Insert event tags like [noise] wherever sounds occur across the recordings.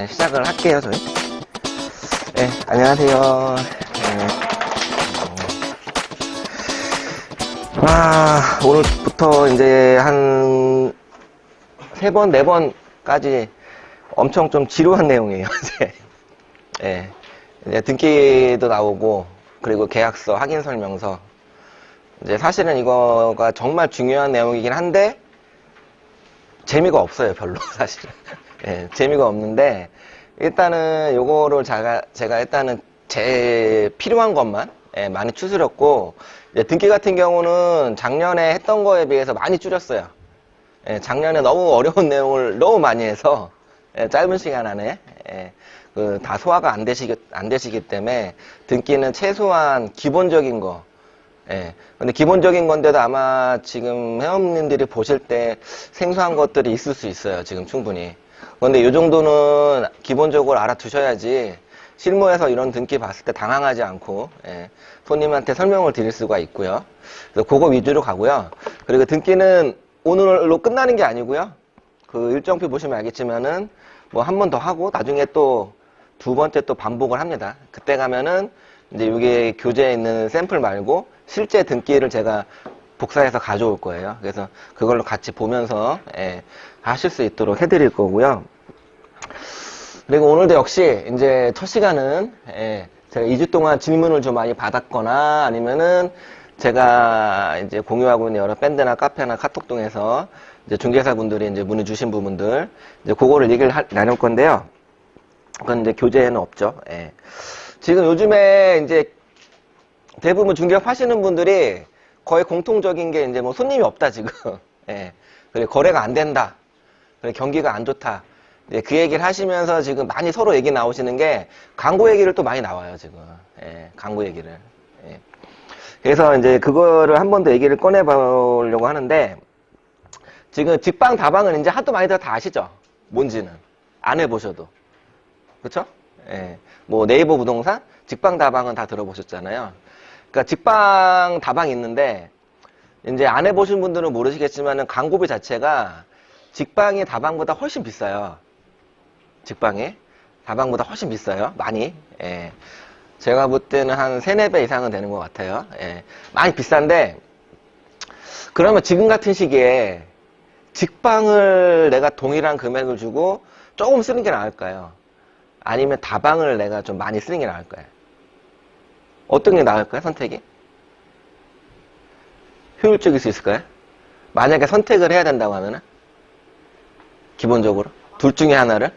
네, 시작을 할게요, 저희. 네, 안녕하세요. 네. 아, 오늘부터 이제 한 세 번, 네 번까지 엄청 좀 지루한 내용이에요, [laughs] 이제. 예. 이제 등기도 나오고, 그리고 계약서, 확인 설명서. 이제 사실은 이거가 정말 중요한 내용이긴 한데, 재미가 없어요, 별로, [laughs] 사실은. 예, 재미가 없는데, 일단은 요거를 제가, 제가 일단은 제 필요한 것만 예, 많이 추스렸고, 등기 같은 경우는 작년에 했던 거에 비해서 많이 줄였어요. 예, 작년에 너무 [laughs] 어려운 내용을 너무 많이 해서, 예, 짧은 시간 안에, 예, 그, 다 소화가 안 되시기, 안 되시기 때문에, 등기는 최소한 기본적인 거, 예. 근데 기본적인 건데도 아마 지금 회원님들이 보실 때 생소한 것들이 있을 수 있어요. 지금 충분히. 근데 이 정도는 기본적으로 알아두셔야지 실무에서 이런 등기 봤을 때 당황하지 않고 예, 손님한테 설명을 드릴 수가 있고요. 그래서 그거 위주로 가고요. 그리고 등기는 오늘로 끝나는 게 아니고요. 그 일정표 보시면 알겠지만은 뭐 한 번 더 하고 나중에 또 두 번째 또 반복을 합니다. 그때 가면은 이제 이게 교재에 있는 샘플 말고 실제 등기를 제가 복사해서 가져올 거예요. 그래서 그걸로 같이 보면서 예, 하실 수 있도록 해드릴 거고요. 그리고 오늘도 역시 이제 첫 시간은 예, 제가 2주 동안 질문을 좀 많이 받았거나 아니면은 제가 이제 공유하고 있는 여러 밴드나 카페나 카톡 통해서 이제 중개사분들이 이제 문의 주신 부분들 이제 그거를 얘기를 하- 나눌 건데요. 그건 이제 교재에는 없죠. 예. 지금 요즘에 이제 대부분 중개업 하시는 분들이 거의 공통적인 게 이제 뭐 손님이 없다 지금. [laughs] 예. 그리고 거래가 안 된다. 그리고 경기가 안 좋다. 이제 그 얘기를 하시면서 지금 많이 서로 얘기 나오시는 게 광고 얘기를 또 많이 나와요 지금. 예. 광고 얘기를. 예. 그래서 이제 그거를 한 번 더 얘기를 꺼내 보려고 하는데 지금 직방 다방은 이제 하도 많이들 다 아시죠? 뭔지는 안 해보셔도. 그쵸? 예. 뭐 네이버 부동산, 직방 다방은 다 들어보셨잖아요. 그러니까 직방 다방 있는데 이제 안 해보신 분들은 모르시겠지만은 광고비 자체가 직방이 다방보다 훨씬 비싸요. 직방이 다방보다 훨씬 비싸요. 많이. 예. 제가 볼 때는 한 3, 4배 이상은 되는 것 같아요. 예. 많이 비싼데 그러면 지금 같은 시기에 직방을 내가 동일한 금액을 주고 조금 쓰는 게 나을까요? 아니면 다방을 내가 좀 많이 쓰는 게 나을까요? 어떤 게 나을까요? 선택이? 효율적일 수 있을까요? 만약에 선택을 해야 된다고 하면은 기본적으로 둘 중에 하나를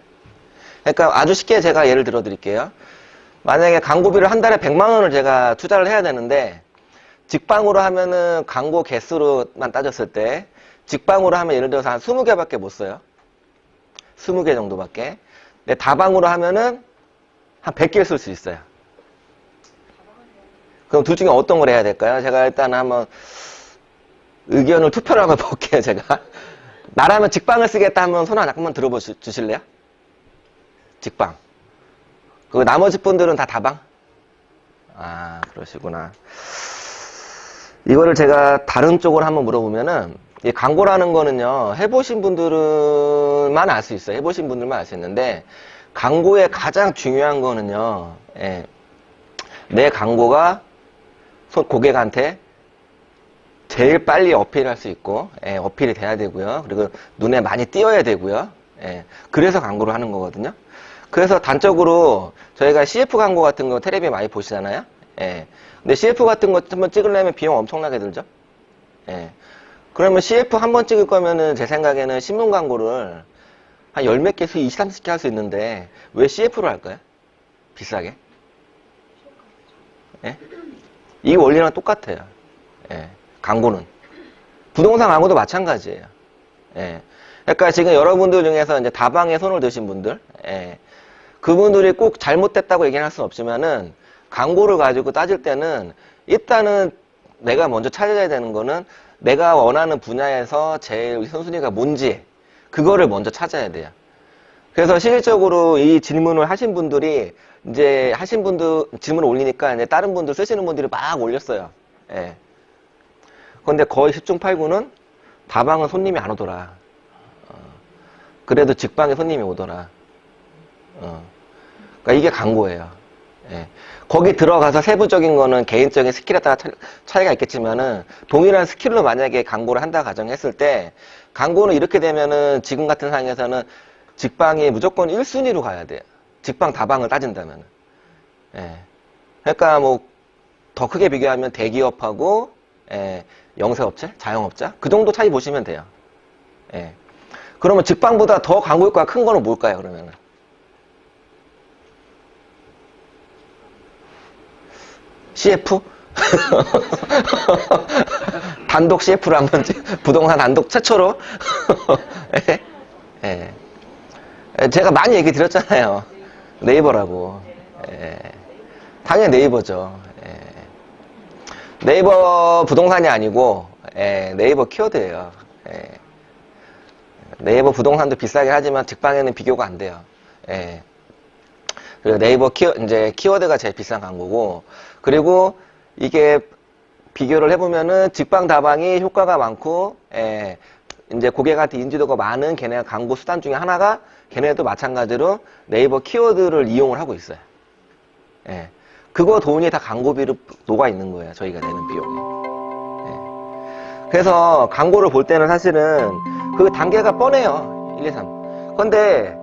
그러니까 아주 쉽게 제가 예를 들어 드릴게요. 만약에 광고비를 한 달에 100만 원을 제가 투자를 해야 되는데 직방으로 하면은 광고 개수로만 따졌을 때 직방으로 하면 예를 들어서 한 20개밖에 못 써요. 20개 정도밖에. 근데 다방으로 하면은 한 100개 쓸 수 있어요. 그럼 둘 중에 어떤 걸 해야 될까요? 제가 일단 한번 의견을 투표를 한번 [laughs] 볼게요, 제가. 나라면 직방을 쓰겠다 하면 손 하나 잠깐만 들어보 주- 주실래요? 직방. 그 나머지 분들은 다 다방? 아, 그러시구나. 이거를 제가 다른 쪽으로 한번 물어보면은, 이 광고라는 거는요, 해보신 분들만 알 수 있어요. 해보신 분들만 알 수 있는데, 광고의 가장 중요한 거는요, 예, 내 광고가 소- 고객한테 제일 빨리 어필할 수 있고, 예, 어필이 돼야 되고요. 그리고 눈에 많이 띄어야 되고요. 예, 그래서 광고를 하는 거거든요. 그래서 단적으로 저희가 CF 광고 같은 거 텔레비 많이 보시잖아요. 예. 근데 CF 같은 거 한번 찍으려면 비용 엄청나게 들죠? 예. 그러면 CF 한 번 찍을 거면은 제 생각에는 신문 광고를 한 열 몇 개, 수 20, 30개 할 수 있는데 왜 CF로 할까요? 비싸게? 예? 이 원리랑 똑같아요. 예. 광고는. 부동산 광고도 마찬가지예요. 예. 그러니까 지금 여러분들 중에서 이제 다방에 손을 드신 분들, 예. 그분들이 꼭 잘못됐다고 얘기할 수는 없지만은 광고를 가지고 따질 때는 일단은 내가 먼저 찾아야 되는 거는 내가 원하는 분야에서 제일 선순위가 뭔지 그거를 먼저 찾아야 돼요. 그래서 실질적으로 이 질문을 하신 분들이 이제 하신 분들 질문을 올리니까 이제 다른 분들 쓰시는 분들이 막 올렸어요. 예. 그런데 거의 10중 8구는 다방은 손님이 안 오더라. 어, 그래도 직방에 손님이 오더라. 어. 그러니까 이게 광고예요. 예. 거기 들어가서 세부적인 거는 개인적인 스킬에 따라 차- 차이가 있겠지만은 동일한 스킬로 만약에 광고를 한다 가정했을 때 광고는 이렇게 되면은 지금 같은 상황에서는 직방이 무조건 1순위로 가야 돼요. 직방 다방을 따진다면. 예. 그러니까 뭐 더 크게 비교하면 대기업하고 예, 영세업체, 자영업자 그 정도 차이 보시면 돼요. 예. 그러면 직방보다 더 광고 효과가 큰 거는 뭘까요? 그러면은 CF? [laughs] 단독 CF를 한번 찍- 부동산 단독 최초로 [laughs] 예? 예. 예, 제가 많이 얘기 드렸잖아요. 네이버라고. 예. 당연히 네이버죠. 예. 네이버 부동산이 아니고 예, 네이버 키워드예요. 예. 네이버 부동산도 비싸게 하지만 직방에는 비교가 안 돼요. 예. 그리고 네이버 키워, 이제 키워드가 제일 비싼 광고고, 그리고 이게 비교를 해보면은 직방 다방이 효과가 많고, 예, 이제 고객한테 인지도가 많은 걔네 광고 수단 중에 하나가 걔네도 마찬가지로 네이버 키워드를 이용을 하고 있어요. 예. 그거 돈이 다 광고비로 녹아 있는 거예요. 저희가 내는 비용이. 예. 그래서 광고를 볼 때는 사실은 그 단계가 뻔해요. 1, 2, 3. 근데